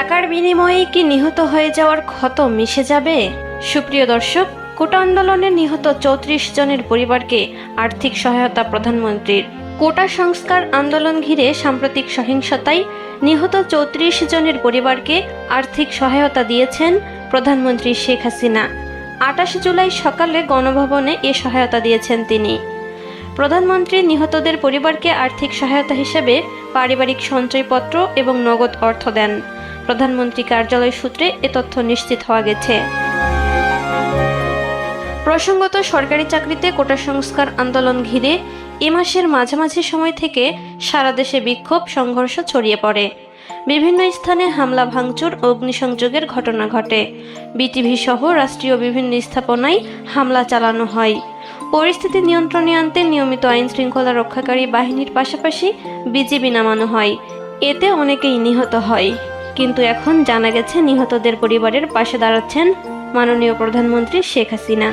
টাকার বিনিময়ে কি নিহত হয়ে যাওয়ার ক্ষত মিশে যাবে? সুপ্রিয় দর্শক, কোটা আন্দোলনে নিহত চৌত্রিশ জনের পরিবারকে আর্থিক সহায়তা প্রধানমন্ত্রীর। কোটা সংস্কার আন্দোলন ঘিরে সাম্প্রতিক সহিংসতায় নিহত চৌত্রিশ জনের পরিবারকে আর্থিক সহায়তা দিয়েছেন প্রধানমন্ত্রী শেখ হাসিনা। আটাশ জুলাই সকালে গণভবনে এ সহায়তা দিয়েছেন তিনি। প্রধানমন্ত্রী নিহতদের পরিবারকে আর্থিক সহায়তা হিসেবে পারিবারিক সঞ্চয়পত্র এবং নগদ অর্থ দেন। প্রধানমন্ত্রী কার্যালয় সূত্রে এ তথ্য নিশ্চিত হওয়া গেছে। প্রসঙ্গত, সরকারি চাকরিতে কোটা সংস্কার আন্দোলন ঘিরে এ মাসের মাঝামাঝি সময় থেকে সারা দেশে বিক্ষোভ, সংঘর্ষ ছড়িয়ে পড়ে। বিভিন্ন স্থানে হামলা, ভাঙচুর, অগ্নিসংযোগের ঘটনা ঘটে। বিটিভি সহ রাষ্ট্রীয় বিভিন্ন স্থাপনায় হামলা চালানো হয়। পরিস্থিতি নিয়ন্ত্রণে আনতে নিয়মিত আইন শৃঙ্খলা রক্ষাকারী বাহিনীর পাশাপাশি বিজিবি নামানো হয়। এতে অনেকেই নিহত হয়। কিন্তু এখন জানা গেছে নিহতদের পরিবারের পাশে দাঁড়াচ্ছেন মাননীয় প্রধানমন্ত্রী শেখ হাসিনা।